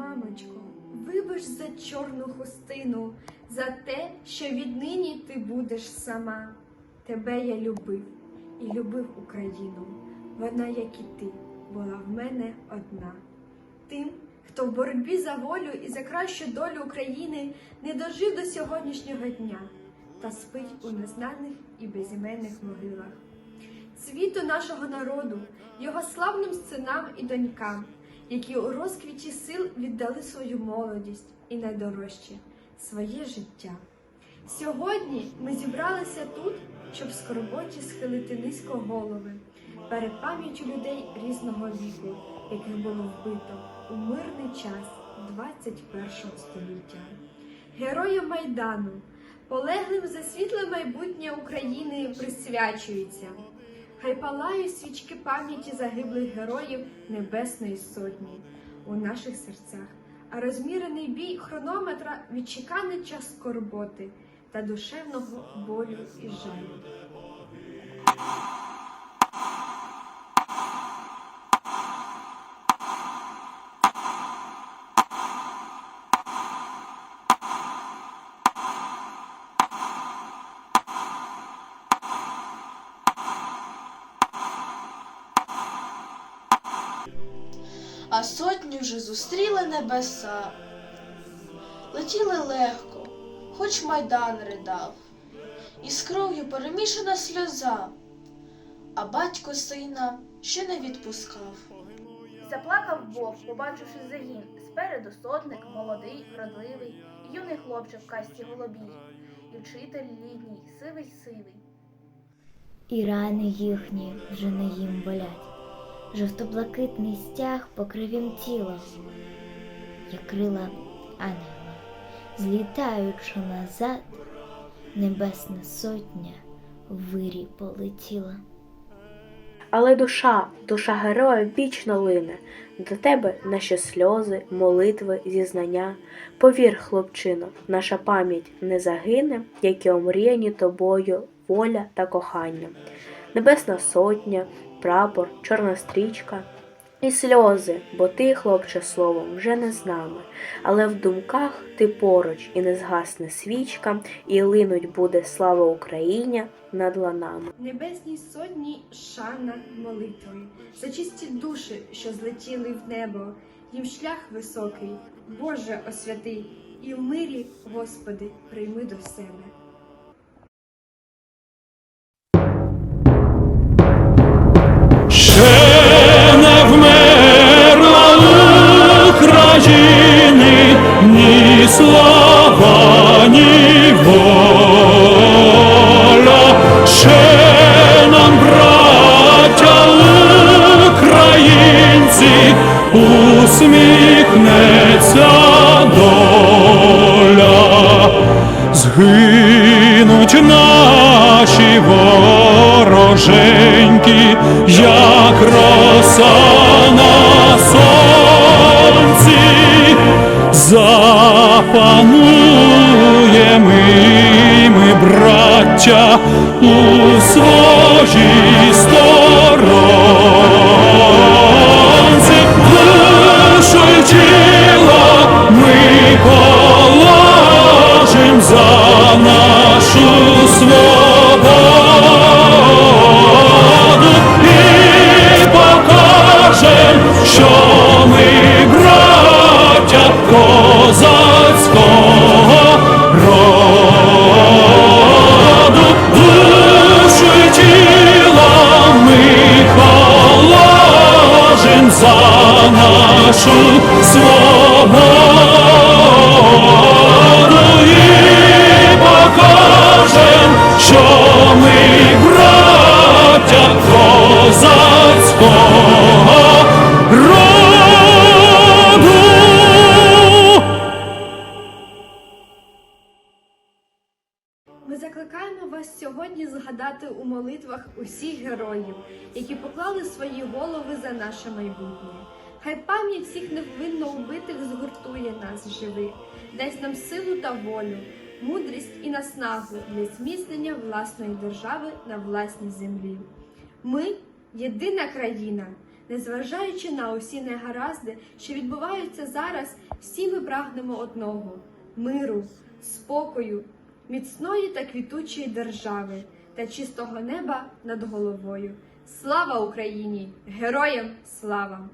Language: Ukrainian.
Мамочко, вибач за чорну хустину, за те, що віднині ти будеш сама. Тебе я любив і любив Україну. Вона, як і ти, була в мене одна. Тим, хто в боротьбі за волю і за кращу долю України не дожив до сьогоднішнього дня та спить у незнаних і безіменних могилах. Світу нашого народу, його славним синам і донькам, які у розквіті сил віддали свою молодість і найдорожче своє життя. Сьогодні ми зібралися тут, щоб в скорботі схилити низько голови перед пам'яттю людей різного віку, яких було вбито у мирний час 21 століття. Героям Майдану, полеглим за світле майбутнє України присвячується. Хай палають свічки пам'яті загиблих героїв Небесної Сотні у наших серцях, а розмірений бій хронометра відчеканий час скорботи та душевного болю і жалю. А сотні вже зустріли небеса. Летіли легко, хоч майдан ридав, і з кров'ю перемішана сльоза, а батько сина ще не відпускав. Заплакав Бог, побачивши загін. Спереду сотник, молодий, вродливий, юний хлопчик в касті голубій, і вчитель літній, сивий сивий. І рани їхні вже не їм болять. Жовто-блакитний стяг покрив їм тіло, як крила ангела, злітаючи назад, небесна сотня в вирій полетіла. Але душа, душа героя вічно лине до тебе наші сльози, молитви, зізнання. Повір, хлопчино, наша пам'ять не загине, як і омріяні тобою воля та кохання. Небесна сотня, прапор, чорна стрічка. І сльози, бо ти, хлопче, словом, вже не з нами, але в думках ти поруч і не згасне свічка, і линуть буде слава Україні над ланами. Небесній сотні шана молитви, за чисті душі, що злетіли в небо, їм шлях високий, Боже освяти, і в мирі, Господи, прийми до себе. України ні слава, ні воля. Ще нам, браття українці, усміхнеться доля. Згинуть наші вороженьки, як запануємо ми, браття, у своїй сторонці, душу тіло ми положим за нашу нашу свободу і покажем, що ми браття козацького роду. Ми закликаємо вас сьогодні згадати у молитвах усіх героїв, які поклали свої голови за наше майбутнє. Хай пам'ять всіх невинно убитих згуртує нас живих, дасть нам силу та волю, мудрість і наснагу для зміцнення власної держави на власній землі. Ми єдина країна, Незважаючи на усі негаразди, що відбуваються зараз, всі ми прагнемо одного миру, спокою, міцної та квітучої держави та чистого неба над головою. Слава Україні! Героям слава!